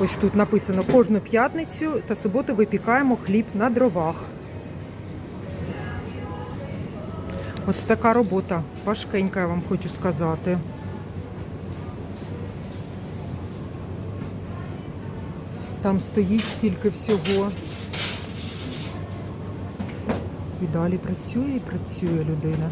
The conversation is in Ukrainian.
Ось тут написано кожну п'ятницю та суботу випікаємо хліб на дровах. Ось така робота. Важкенька, я вам хочу сказати. Там стоїть стільки всього. І далі працює і працює людина.